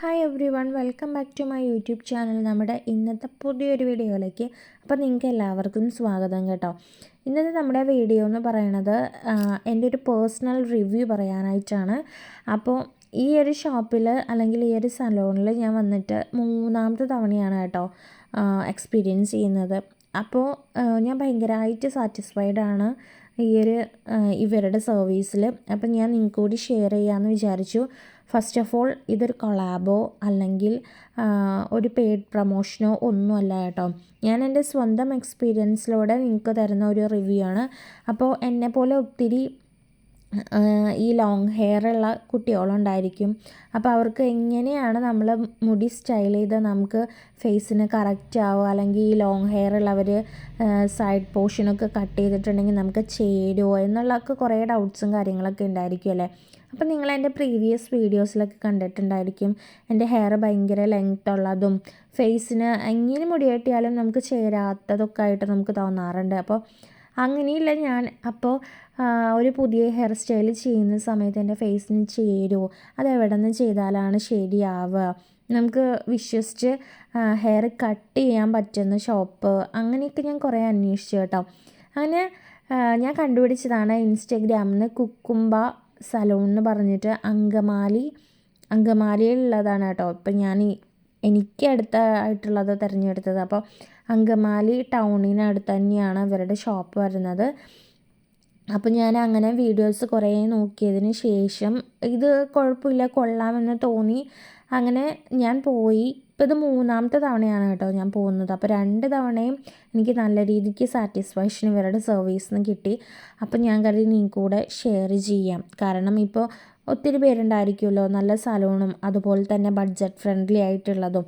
Hi everyone welcome back to my YouTube channel നമ്മുടെ ഇന്നത്തെ പുതിയൊരു വീഡിയോയിലേക്ക് അപ്പോൾ നിങ്ങൾക്ക് എല്ലാവർക്കും സ്വാഗതം കേട്ടോ. ഇന്നത്തെ നമ്മുടെ വീഡിയോ എന്ന് പറയണത് എന്റെ ഒരു പേഴ്സണൽ റിവ്യൂ പറയാനായിട്ടാണ്. അപ്പോൾ ഈ ഒരു ഷോപ്പിൽ അല്ലെങ്കിൽ ഈ ഒരു സലോണിൽ ഞാൻ വന്നിട്ട് മൂന്നാമത്തെ തവണയാണ് കേട്ടോ എക്സ്പീരിയൻസ് ചെയ്യുന്നത്. അപ്പോൾ ഞാൻ ഭയങ്കരമായിട്ട് സാറ്റിസ്ഫൈഡ് ആണ് ഈ ഒരു ഇവരുടെ സർവീസിൽ അപ്പം ഞാൻ നിങ്ങൾക്ക് കൂടി ഷെയർ ചെയ്യാമെന്ന് വിചാരിച്ചു. ഫസ്റ്റ് ഓഫ് ഓൾ ഇതൊരു കൊളാബോ അല്ലെങ്കിൽ ഒരു പെയ്ഡ് പ്രൊമോഷനോ ഒന്നുമല്ല കേട്ടോ. ഞാൻ എന്റെ സ്വന്തം എക്സ്പീരിയൻസിലൂടെ നിങ്ങൾക്ക് തരുന്ന ഒരു റിവ്യൂ ആണ്. അപ്പോൾ പോലെ ഒത്തിരി ഈ ലോങ് ഹെയർ ഉള്ള കുട്ടികളുണ്ടായിരിക്കും. അപ്പോൾ അവർക്ക് എങ്ങനെയാണ് നമ്മൾ മുടി സ്റ്റൈൽ ചെയ്ത് നമുക്ക് ഫേസിന് കറക്റ്റ് ആവുക? അല്ലെങ്കിൽ ഈ ലോങ് ഹെയർ ഉള്ളവർ സൈഡ് പോർഷനൊക്കെ കട്ട് ചെയ്തിട്ടുണ്ടെങ്കിൽ നമുക്ക് ചേരുമോ എന്നുള്ളതൊക്കെ കുറേ ഡൗട്ട്സും കാര്യങ്ങളൊക്കെ ഉണ്ടായിരിക്കും അല്ലേ? അപ്പം നിങ്ങൾ എന്റെ പ്രീവിയസ് വീഡിയോസിലൊക്കെ കണ്ടിട്ടുണ്ടായിരിക്കും. എന്റെ ഹെയർ ഭയങ്കര ലെങ്ത് ഉള്ളതും ഫേസിന് എങ്ങനെ മുടി കെട്ടിയാലും നമുക്ക് ചേരാത്തതൊക്കെ ആയിട്ട് നമുക്ക് തോന്നാറുണ്ട്. അപ്പോൾ അങ്ങനെയില്ല ഞാൻ അപ്പോൾ ഒരു പുതിയ ഹെയർ സ്റ്റൈൽ ചെയ്യുന്ന സമയത്ത് എന്റെ ഫേസിന് ചേരുമോ അതെവിടെ നിന്ന് ചെയ്താലാണ് ശരിയാവുക? നമുക്ക് വിശ്വസിച്ച് ഹെയർ കട്ട് ചെയ്യാൻ പറ്റുന്ന ഷോപ്പ് അങ്ങനെയൊക്കെ ഞാൻ കുറേ അന്വേഷിച്ചു കേട്ടോ. അങ്ങനെ ഞാൻ കണ്ടുപിടിച്ചതാണ് ഇൻസ്റ്റഗ്രാമിൽ നിന്ന് കുക്കുംബ സലൂൺ എന്ന് പറഞ്ഞിട്ട് അങ്കമാലി അങ്കമാലിയിലുള്ളതാണ് കേട്ടോ. ഇപ്പം ഞാൻ എനിക്ക് അടുത്തായിട്ടുള്ളത് തിരഞ്ഞെടുത്തത്. അപ്പോൾ അങ്കമാലി ടൗണിനടുത്ത് തന്നെയാണ് ഇവരുടെ ഷോപ്പ് വരുന്നത്. അപ്പോൾ ഞാൻ അങ്ങനെ വീഡിയോസ് കുറേ നോക്കിയതിന് ശേഷം ഇത് കുഴപ്പമില്ല കൊള്ളാമെന്ന് തോന്നി. അങ്ങനെ ഞാൻ പോയി. ഇപ്പോൾ ഇത് മൂന്നാമത്തെ തവണയാണ് കേട്ടോ ഞാൻ പോകുന്നത്. അപ്പോൾ രണ്ട് തവണയും എനിക്ക് നല്ല രീതിക്ക് സാറ്റിസ്ഫാക്ഷൻ ഇവരുടെ സർവീസിൽ നിന്ന് കിട്ടി. അപ്പോൾ ഞാൻ കരുതി നീ കൂടെ ഷെയർ ചെയ്യാം. കാരണം ഇപ്പോൾ ഒത്തിരി പേരുണ്ടായിരിക്കുമല്ലോ നല്ല സലൂണും അതുപോലെ തന്നെ ബഡ്ജറ്റ് ഫ്രണ്ട്ലി ആയിട്ടുള്ളതും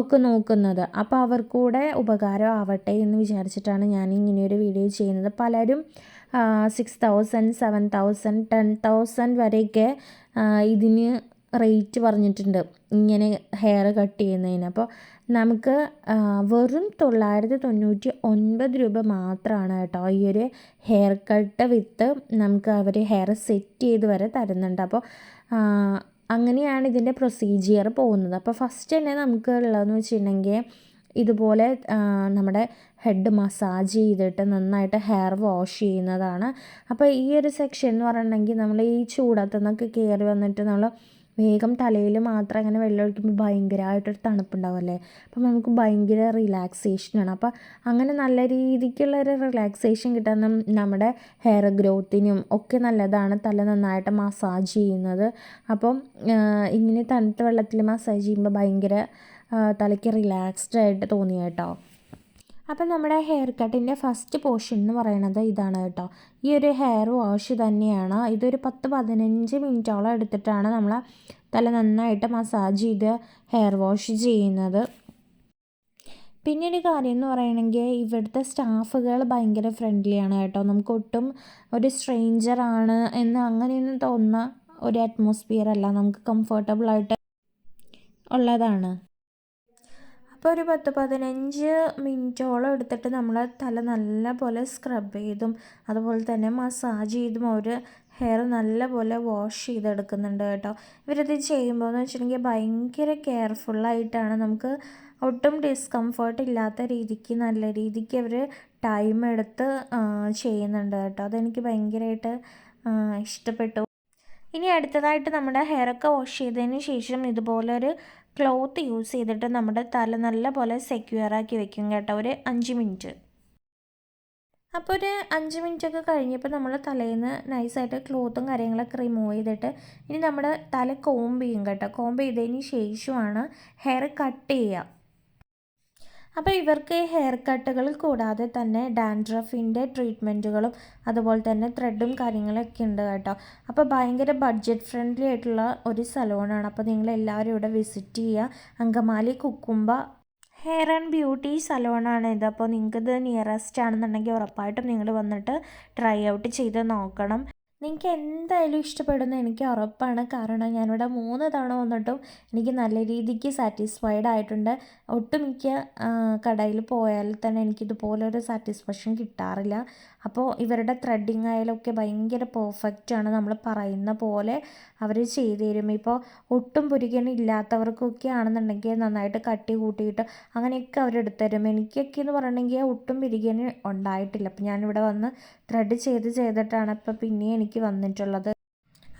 ഒക്കെ നോക്കുന്നത്. അപ്പോൾ അവർക്കൂടെ ഉപകാരം ആവട്ടെ എന്ന് വിചാരിച്ചിട്ടാണ് ഞാൻ ഇങ്ങനെയൊരു വീഡിയോ ചെയ്യുന്നത്. പലരും six thousand seven thousand ten thousand വരെയൊക്കെ ഇതിന് റേറ്റ് പറഞ്ഞിട്ടുണ്ട്. ഇങ്ങനെ ഹെയർ കട്ട് ചെയ്യുന്നതിന്. അപ്പോൾ നമുക്ക് വെറും തൊള്ളായിരത്തി തൊണ്ണൂറ്റി ഒൻപത് രൂപ മാത്രമാണ് കേട്ടോ ഈ ഒരു ഹെയർ കട്ട് വിത്ത് നമുക്ക് അവർ ഹെയർ സെറ്റ് ചെയ്ത് വരെ തരുന്നുണ്ട്. അപ്പോൾ അങ്ങനെയാണ് ഇതിന്റെ പ്രൊസീജിയർ പോകുന്നത്. അപ്പോൾ ഫസ്റ്റ് തന്നെ നമുക്ക് ഉള്ളതെന്ന് വെച്ചിട്ടുണ്ടെങ്കിൽ ഇതുപോലെ നമ്മുടെ ഹെഡ് മസാജ് ചെയ്തിട്ട് നന്നായിട്ട് ഹെയർ വാഷ് ചെയ്യുന്നതാണ്. അപ്പോൾ ഈ ഒരു സെക്ഷൻ എന്ന് പറഞ്ഞിട്ടുണ്ടെങ്കിൽ നമ്മൾ ഈ ചൂടത്തുനിന്നൊക്കെ കയറി വന്നിട്ട് നമ്മൾ വേഗം തലയിൽ മാത്രം അങ്ങനെ വെള്ളം ഒഴിക്കുമ്പോൾ ഭയങ്കരമായിട്ടൊരു തണുപ്പുണ്ടാവുമല്ലേ അപ്പം നമുക്ക് ഭയങ്കര റിലാക്സേഷനാണ് അപ്പോൾ അങ്ങനെ നല്ല രീതിക്കുള്ളൊരു റിലാക്സേഷൻ കിട്ടാൻ നമ്മുടെ ഹെയർ ഗ്രോത്തിനും ഒക്കെ നല്ലതാണ്. തല നന്നായിട്ട് മസാജ് ചെയ്യുന്നത്. അപ്പം ഇങ്ങനെ തണുത്ത വെള്ളത്തിൽ മസാജ് ചെയ്യുമ്പോൾ ഭയങ്കര തലയ്ക്ക് റിലാക്സ്ഡ് ആയിട്ട് തോന്നി കേട്ടോ അപ്പം നമ്മുടെ ഹെയർ കട്ടിന്റെ ഫസ്റ്റ് പോർഷൻ എന്ന് പറയുന്നത് ഇതാണ് കേട്ടോ. ഈ ഒരു ഹെയർ വാഷ് തന്നെയാണ്. ഇതൊരു പത്ത് പതിനഞ്ച് മിനിറ്റോളം എടുത്തിട്ടാണ് നമ്മൾ തല നന്നായിട്ട് മസാജ് ചെയ്ത് ഹെയർ വാഷ് ചെയ്യുന്നത്. പിന്നെ ഒരു കാര്യം എന്ന് പറയണമെങ്കിൽ ഇവിടുത്തെ സ്റ്റാഫുകൾ ഭയങ്കര ഫ്രണ്ട്ലിയാണ് കേട്ടോ. നമുക്ക് ഒട്ടും ഒരു സ്ട്രേഞ്ചർ ആണ് എന്ന് അങ്ങനെയൊന്നും തോന്നുന്ന ഒരു അറ്റ്മോസ്ഫിയർ അല്ല. നമുക്ക് കംഫർട്ടബിളായിട്ട് ഉള്ളതാണ്. അപ്പോൾ ഒരു പത്ത് പതിനഞ്ച് മിനിറ്റോളം എടുത്തിട്ട് നമ്മൾ തല നല്ല പോലെ സ്ക്രബ് ചെയ്തും അതുപോലെ തന്നെ മസാജ് ചെയ്തും അവർ ഹെയർ നല്ല പോലെ വാഷ് ചെയ്തെടുക്കുന്നുണ്ട് കേട്ടോ. ഇവരത് ചെയ്യുമ്പോൾ എന്ന് വെച്ചിട്ടുണ്ടെങ്കിൽ ഭയങ്കര കെയർഫുള്ളായിട്ടാണ് നമുക്ക് ഒട്ടും ഡിസ്കംഫേർട്ട് ഇല്ലാത്ത രീതിക്ക് നല്ല രീതിക്ക് അവർ ടൈം എടുത്ത് ചെയ്യുന്നുണ്ട് കേട്ടോ. അതെനിക്ക് ഭയങ്കരമായിട്ട് ഇഷ്ടപ്പെട്ടു. ഇനി അടുത്തതായിട്ട് നമ്മുടെ ഹെയറൊക്കെ വാഷ് ചെയ്തതിന് ശേഷം ഇതുപോലൊരു ക്ലോത്ത് യൂസ് ചെയ്തിട്ട് നമ്മുടെ തല നല്ല പോലെ സെക്യൂറാക്കി വെക്കും കേട്ടോ ഒരു അഞ്ച് മിനിറ്റ് അപ്പോൾ ഒരു അഞ്ച് മിനിറ്റ് ഒക്കെ കഴിഞ്ഞപ്പോൾ നമ്മൾ തലയിൽ നിന്ന് നൈസായിട്ട് ക്ലോത്തും കാര്യങ്ങളൊക്കെ റിമൂവ് ചെയ്തിട്ട് ഇനി നമ്മുടെ തല കോംബ് ചെയ്യും കേട്ടോ. കോംബ് ചെയ്തതിന് ശേഷമാണ് ഹെയർ കട്ട് ചെയ്യുക അപ്പോൾ ഇവർക്ക് ഹെയർ കട്ടുകൾ കൂടാതെ തന്നെ ഡാൻഡ്രഫിന്റെ ട്രീറ്റ്മെന്റുകളും അതുപോലെ തന്നെ ത്രെഡും കാര്യങ്ങളൊക്കെ ഉണ്ട് കേട്ടോ. അപ്പോൾ ഭയങ്കര ബഡ്ജറ്റ് ഫ്രണ്ട്ലി ആയിട്ടുള്ള ഒരു സലോണാണ് അപ്പോൾ നിങ്ങൾ എല്ലാവരും ഇവിടെ വിസിറ്റ് ചെയ്യുക. അങ്കമാലി കുക്കുമ്പ ഹെയർ ആൻഡ് ബ്യൂട്ടി സലോണാണ് ഇത്. അപ്പോൾ നിങ്ങൾക്ക് നിയറസ്റ്റ് ആണെന്നുണ്ടെങ്കിൽ ഉറപ്പായിട്ടും നിങ്ങൾ വന്നിട്ട് ട്രൈ ഔട്ട് ചെയ്ത് നോക്കണം. നിങ്ങൾക്ക് എന്തായാലും ഇഷ്ടപ്പെടുന്ന എനിക്ക് ഉറപ്പാണ്. കാരണം ഞാനിവിടെ മൂന്ന് തവണ വന്നിട്ടും എനിക്ക് നല്ല രീതിക്ക് സാറ്റിസ്ഫൈഡ് ആയിട്ടുണ്ട്. ഒട്ടുമിക്ക കടയിൽ പോയാൽ തന്നെ എനിക്കിതുപോലെ ഒരു സാറ്റിസ്ഫാക്ഷൻ കിട്ടാറില്ല. അപ്പോൾ ഇവരുടെ ത്രെഡിങ് ആയാലൊക്കെ ഭയങ്കര പെർഫെക്റ്റാണ് നമ്മൾ പറയുന്ന പോലെ അവർ ചെയ്തു തരും. ഇപ്പോൾ ഒട്ടും പുരികൻ ഇല്ലാത്തവർക്കൊക്കെ ആണെന്നുണ്ടെങ്കിൽ നന്നായിട്ട് കട്ടി കൂട്ടിയിട്ട് അങ്ങനെയൊക്കെ അവർ എടുത്തു തരും. എനിക്കൊക്കെ എന്ന് പറഞ്ഞിട്ടുണ്ടെങ്കിൽ ഒട്ടും പിരികണി ഉണ്ടായിട്ടില്ല. അപ്പോൾ ഞാനിവിടെ വന്ന് ത്രെഡ് ചെയ്ത് ചെയ്തിട്ടാണ്. ഇപ്പോൾ പിന്നെ എനിക്ക് വന്നിട്ടുള്ളത്.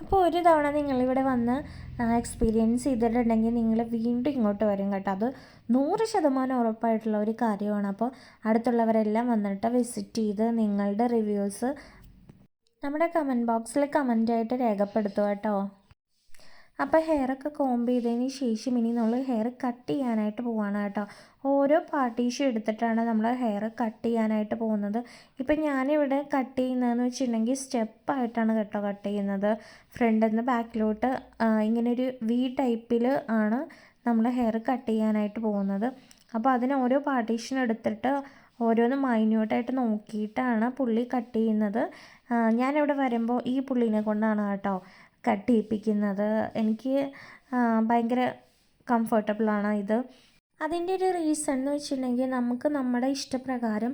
അപ്പോൾ ഒരു തവണ നിങ്ങളിവിടെ വന്ന് എക്സ്പീരിയൻസ് ചെയ്തിട്ടുണ്ടെങ്കിൽ നിങ്ങൾ വീണ്ടും ഇങ്ങോട്ട് വരും കേട്ടോ. അത് നൂറ് ശതമാനം ഉറപ്പായിട്ടുള്ള ഒരു കാര്യമാണ്. അപ്പോൾ അടുത്തുള്ളവരെല്ലാം വന്നിട്ട് വിസിറ്റ് ചെയ്ത് നിങ്ങളുടെ റിവ്യൂസ് നമ്മുടെ കമന്റ് ബോക്സിൽ കമന്റായിട്ട് രേഖപ്പെടുത്തുക കേട്ടോ. അപ്പോൾ ഹെയറൊക്കെ കോംബ് ചെയ്തതിന് ശേഷം ഇനി നമ്മൾ ഹെയർ കട്ട് ചെയ്യാനായിട്ട് പോവാണ് കേട്ടോ. ഓരോ പാർട്ടീഷൻ എടുത്തിട്ടാണ് നമ്മൾ ഹെയർ കട്ട് ചെയ്യാനായിട്ട് പോകുന്നത്. ഇപ്പം ഞാനിവിടെ കട്ട് ചെയ്യുന്നതെന്ന് വെച്ചിട്ടുണ്ടെങ്കിൽ സ്റ്റെപ്പായിട്ടാണ് കേട്ടോ കട്ട് ചെയ്യുന്നത്. ഫ്രണ്ടിൽ നിന്ന് ബാക്കിലോട്ട് ഇങ്ങനൊരു വി ടൈപ്പിൽ ആണ് നമ്മൾ ഹെയർ കട്ട് ചെയ്യാനായിട്ട് പോകുന്നത്. അപ്പോൾ അതിന് ഓരോ പാർട്ടീഷൻ എടുത്തിട്ട് ഓരോന്ന് മൈന്യൂട്ടായിട്ട് നോക്കിയിട്ടാണ് പുള്ളി കട്ട് ചെയ്യുന്നത്. ഞാനിവിടെ വരുമ്പോൾ ഈ പുള്ളീനെ കൊണ്ടാണ് കേട്ടോ കട്ട് ചെയ്യിപ്പിക്കുന്നത് എനിക്ക് ഭയങ്കര കംഫർട്ടബിളാണ് ഇത്. അതിന്റെ ഒരു റീസൺ എന്ന് വെച്ചിട്ടുണ്ടെങ്കിൽ നമുക്ക് നമ്മുടെ ഇഷ്ടപ്രകാരം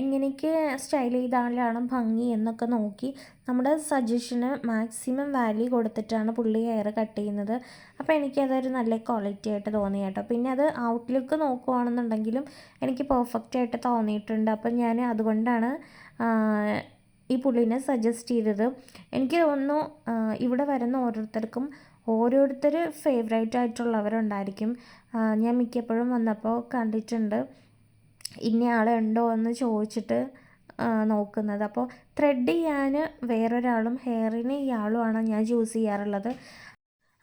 എങ്ങനെയൊക്കെ സ്റ്റൈൽ ചെയ്താലാണ് ഭംഗി എന്നൊക്കെ നോക്കി നമ്മുടെ സജഷന് മാക്സിമം വാല്യൂ കൊടുത്തിട്ടാണ് പുള്ളി ഹെയർ കട്ട് ചെയ്യുന്നത്. അപ്പോൾ എനിക്കതൊരു നല്ല ക്വാളിറ്റി ആയിട്ട് തോന്നി കേട്ടോ. പിന്നെ അത് ഔട്ട്ലുക്ക് നോക്കുവാണെന്നുണ്ടെങ്കിലും എനിക്ക് പെർഫെക്റ്റ് ആയിട്ട് തോന്നിയിട്ടുണ്ട്. അപ്പം ഞാൻ അതുകൊണ്ടാണ് ഈ പുള്ളിനെ സജസ്റ്റ് ചെയ്തത്. എനിക്ക് തോന്നുന്നു ഇവിടെ വരുന്ന ഓരോരുത്തർക്കും ഓരോരുത്തർ ഫേവറേറ്റ് ആയിട്ടുള്ളവരുണ്ടായിരിക്കും. ഞാൻ മിക്കപ്പോഴും വന്നപ്പോൾ കണ്ടിട്ടുണ്ട്. ഇന്ന ആളുണ്ടോ എന്ന് ചോദിച്ചിട്ട് നോക്കുന്നത്. അപ്പോൾ ത്രെഡ് ചെയ്യാൻ വേറൊരാളും ഹെയറിന് ഇയാളുമാണ് ഞാൻ ചൂസ് ചെയ്യാറുള്ളത്.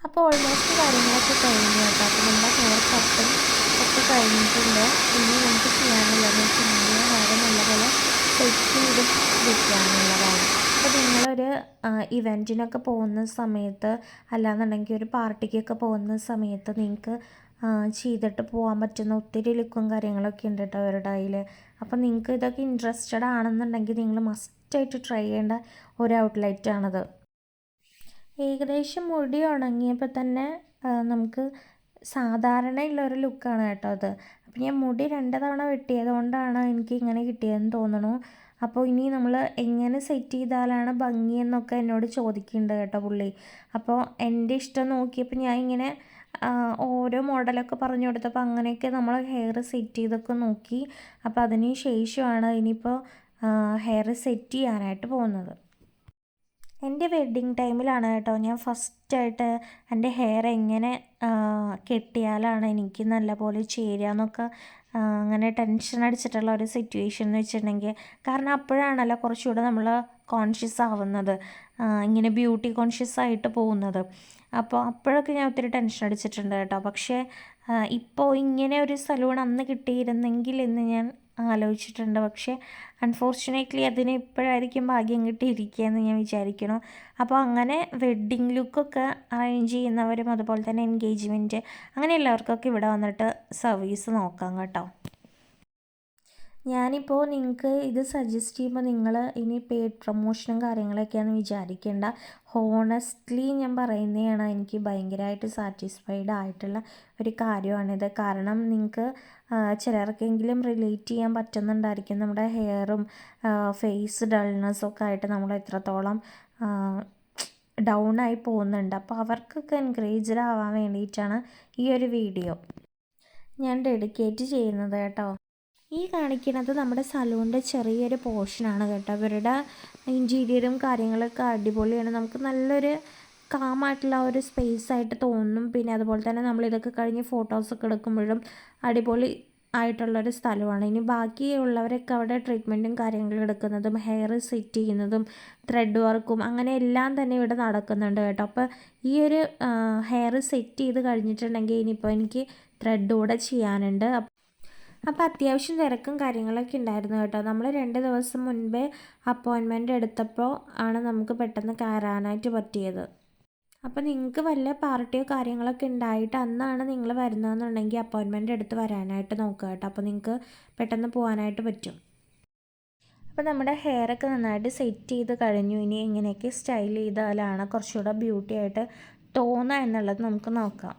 അപ്പോൾ ഓൾമോസ്റ്റ് കാര്യങ്ങളൊക്കെ കഴിഞ്ഞു കേട്ടോ. അപ്പോൾ നമ്മുടെ ഹെയർ കട്ടും ഒക്കെ കഴിഞ്ഞിട്ടുണ്ട്. ഇനി നമുക്ക് ചെയ്യാനുള്ളതെന്ന് വെച്ചിട്ടുണ്ടെങ്കിൽ ഹെയർ നല്ലപോലെ സെറ്റ് ചെയ്ത് വെക്കാനുള്ളതാണ് അപ്പോൾ നിങ്ങളൊരു ഇവന്റിനൊക്കെ പോകുന്ന സമയത്ത് അല്ലാന്നുണ്ടെങ്കിൽ ഒരു പാർട്ടിക്കൊക്കെ പോകുന്ന സമയത്ത് നിങ്ങൾക്ക് ചെയ്തിട്ട് പോകാൻ പറ്റുന്ന ഒത്തിരി ലുക്കും കാര്യങ്ങളൊക്കെ ഉണ്ട് കേട്ടോ അവരുടെ കയ്യിൽ അപ്പോൾ നിങ്ങൾക്ക് ഇതൊക്കെ ഇൻട്രസ്റ്റഡ് ആണെന്നുണ്ടെങ്കിൽ നിങ്ങൾ മസ്റ്റായിട്ട് ട്രൈ ചെയ്യേണ്ട ഒരു ഔട്ട്ലെറ്റ് ഔട്ട്ലെറ്റാണത് ഏകദേശം മുടി ഉണങ്ങിയപ്പോൾ തന്നെ നമുക്ക് സാധാരണയുള്ള ഒരു ലുക്കാണ് കേട്ടോ അത്. അപ്പോൾ ഞാൻ മുടി രണ്ട് തവണ വെട്ടിയത് കൊണ്ടാണ് എനിക്ക് ഇങ്ങനെ കിട്ടിയതെന്ന് തോന്നുന്നു അപ്പോൾ ഇനി നമ്മൾ എങ്ങനെ സെറ്റ് ചെയ്താലാണ് ഭംഗിയെന്നൊക്കെ എന്നോട് ചോദിക്കുന്നുണ്ട് കേട്ടോ പുള്ളി. അപ്പോൾ എന്റെ ഇഷ്ടം നോക്കിയപ്പോൾ ഞാൻ ഇങ്ങനെ ഓരോ മോഡലൊക്കെ പറഞ്ഞു കൊടുത്തപ്പോൾ അങ്ങനെയൊക്കെ നമ്മൾ ഹെയർ സെറ്റ് ചെയ്തൊക്കെ നോക്കി. അപ്പോൾ അതിന് ശേഷമാണ് ഇനിയിപ്പോൾ ഹെയർ സെറ്റ് ചെയ്യാനായിട്ട് പോകുന്നത്. എന്റെ വെഡ്ഡിങ് ടൈമിലാണ് കേട്ടോ. ഞാൻ ഫസ്റ്റായിട്ട് എന്റെ ഹെയർ എങ്ങനെ കെട്ടിയാലാണ് എനിക്ക് നല്ലപോലെ ചേരുക എന്നൊക്കെ അങ്ങനെ ടെൻഷൻ അടിച്ചിട്ടുള്ള ഒരു സിറ്റുവേഷൻ എന്ന് വെച്ചിട്ടുണ്ടെങ്കിൽ. കാരണം അപ്പോഴാണല്ലോ കുറച്ചുകൂടെ നമ്മൾ കോൺഷ്യസ് ആവുന്നത്. ഇങ്ങനെ ബ്യൂട്ടി കോൺഷ്യസ് ആയിട്ട് പോകുന്നത്. അപ്പോൾ അപ്പോഴൊക്കെ ഞാൻ ഒത്തിരി ടെൻഷൻ അടിച്ചിട്ടുണ്ട് കേട്ടോ. പക്ഷേ ഇപ്പോൾ ഇങ്ങനെ ഒരു സലൂൺ അന്ന് കിട്ടിയിരുന്നെങ്കിൽ എന്ന് ഞാൻ ആലോചിച്ചിട്ടുണ്ട്. പക്ഷേ അൺഫോർച്ചുനേറ്റ്ലി അതിന് ഇപ്പോഴായിരിക്കും ഭാഗ്യം കിട്ടിയിരിക്കുകയെന്ന് ഞാൻ വിചാരിക്കണം അപ്പോൾ അങ്ങനെ വെഡ്ഡിങ് ലുക്കൊക്കെ അറേഞ്ച് ചെയ്യുന്നവരും അതുപോലെ തന്നെ എൻഗേജ്മെന്റ് അങ്ങനെ എല്ലാവർക്കൊക്കെ ഇവിടെ വന്നിട്ട് സർവീസ് നോക്കാം കേട്ടോ. ഞാനിപ്പോൾ നിങ്ങൾക്ക് ഇത് സജസ്റ്റ് ചെയ്യുമ്പോൾ നിങ്ങൾ ഇനി പെയ്ഡ് പ്രൊമോഷനും കാര്യങ്ങളൊക്കെയാണ് വിചാരിക്കേണ്ട. ഹോണസ്റ്റ്ലി ഞാൻ പറയുന്നതാണ് എനിക്ക് ഭയങ്കരമായിട്ട് സാറ്റിസ്ഫൈഡ് ആയിട്ടുള്ള ഒരു കാര്യമാണിത് കാരണം നിങ്ങൾക്ക് ചിലർക്കെങ്കിലും റിലേറ്റ് ചെയ്യാൻ പറ്റുന്നുണ്ടായിരിക്കും നമ്മുടെ ഹെയറും ഫേസ് ഡൾനെസ്സും ഒക്കെ ആയിട്ട് നമ്മൾ എത്രത്തോളം ഡൗൺ ആയി പോകുന്നുണ്ട്. അപ്പോൾ അവർക്കൊക്കെ എൻകറേജ്ഡ് ആവാൻ വേണ്ടിയിട്ടാണ് ഈ ഒരു വീഡിയോ ഞാൻ ഡെഡിക്കേറ്റ് ചെയ്യുന്നത് കേട്ടോ. ഈ കാണിക്കുന്നത് നമ്മുടെ സലൂണിന്റെ ചെറിയൊരു പോർഷനാണ് കേട്ടോ. അവരുടെ ഇന്റീരിയറും കാര്യങ്ങളൊക്കെ അടിപൊളിയാണ്. നമുക്ക് നല്ലൊരു കാമായിട്ടുള്ള ഒരു സ്പേസ് ആയിട്ട് തോന്നും. പിന്നെ അതുപോലെ തന്നെ നമ്മൾ ഇതൊക്കെ കഴിഞ്ഞ് ഫോട്ടോസൊക്കെ എടുക്കുമ്പോഴും അടിപൊളി ആയിട്ടുള്ളൊരു സ്ഥലമാണ്. ഇനി ബാക്കിയുള്ളവരൊക്കെ അവിടെ ട്രീറ്റ്മെന്റും കാര്യങ്ങളും എടുക്കുന്നതും ഹെയർ സെറ്റ് ചെയ്യുന്നതും ത്രെഡ് വർക്കും അങ്ങനെ എല്ലാം തന്നെ ഇവിടെ നടക്കുന്നുണ്ട് കേട്ടോ. അപ്പോൾ ഈ ഒരു ഹെയർ സെറ്റ് ചെയ്ത് കഴിഞ്ഞിട്ടുണ്ടെങ്കിൽ ഇനിയിപ്പോൾ എനിക്ക് ത്രെഡ് കൂടെ ചെയ്യാനുണ്ട്. അപ്പോൾ അത്യാവശ്യം തിരക്കും കാര്യങ്ങളൊക്കെ ഉണ്ടായിരുന്നു കേട്ടോ. നമ്മൾ രണ്ട് ദിവസം മുൻപേ അപ്പോയിൻമെന്റ് എടുത്തപ്പോൾ ആണ് നമുക്ക് പെട്ടെന്ന് കയറാനായിട്ട് പറ്റിയത്. അപ്പോൾ നിങ്ങൾക്ക് വല്ല പാർട്ടിയോ കാര്യങ്ങളൊക്കെ ഉണ്ടായിട്ട് അന്നാണ് നിങ്ങൾ വരുന്നതെന്നുണ്ടെങ്കിൽ അപ്പോയിൻമെന്റ് എടുത്ത് വരാനായിട്ട് നോക്കുക കേട്ടോ. അപ്പോൾ നിങ്ങൾക്ക് പെട്ടെന്ന് പോകാനായിട്ട് പറ്റും. അപ്പോൾ നമ്മുടെ ഹെയറൊക്കെ നന്നായിട്ട് സെറ്റ് ചെയ്ത് കഴിഞ്ഞു. ഇനി എങ്ങനെയൊക്കെ സ്റ്റൈൽ ചെയ്താലാണ് കുറച്ചുകൂടെ ബ്യൂട്ടി ആയിട്ട് തോന്നുക എന്നുള്ളത് നമുക്ക് നോക്കാം.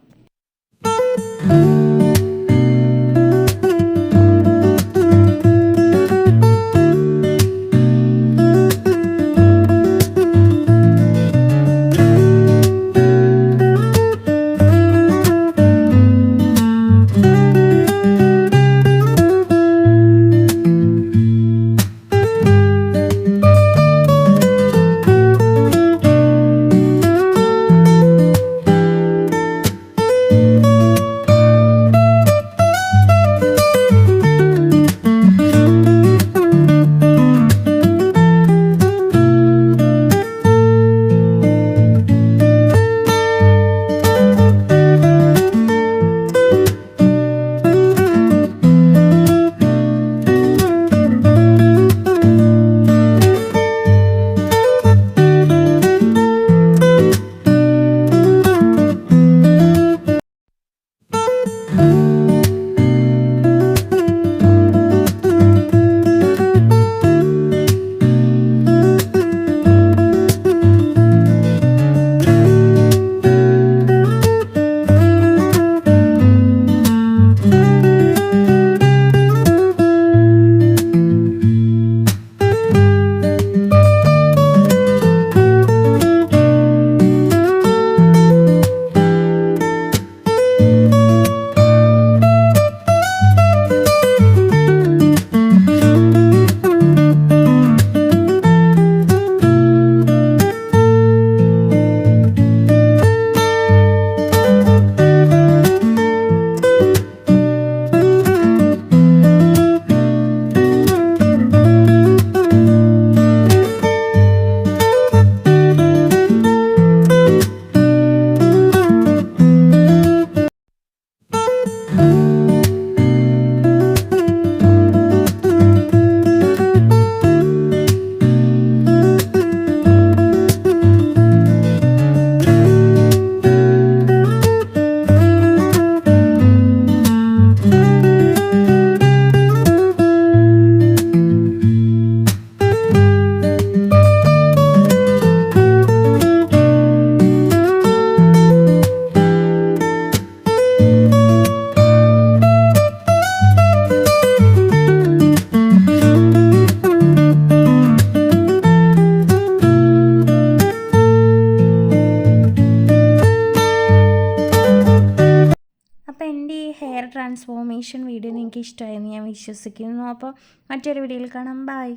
ഇഷ്ടമായെന്ന് ഞാൻ വിശ്വസിക്കുന്നു. അപ്പോൾ മറ്റൊരു വീഡിയോയിൽ കാണാം. ബൈ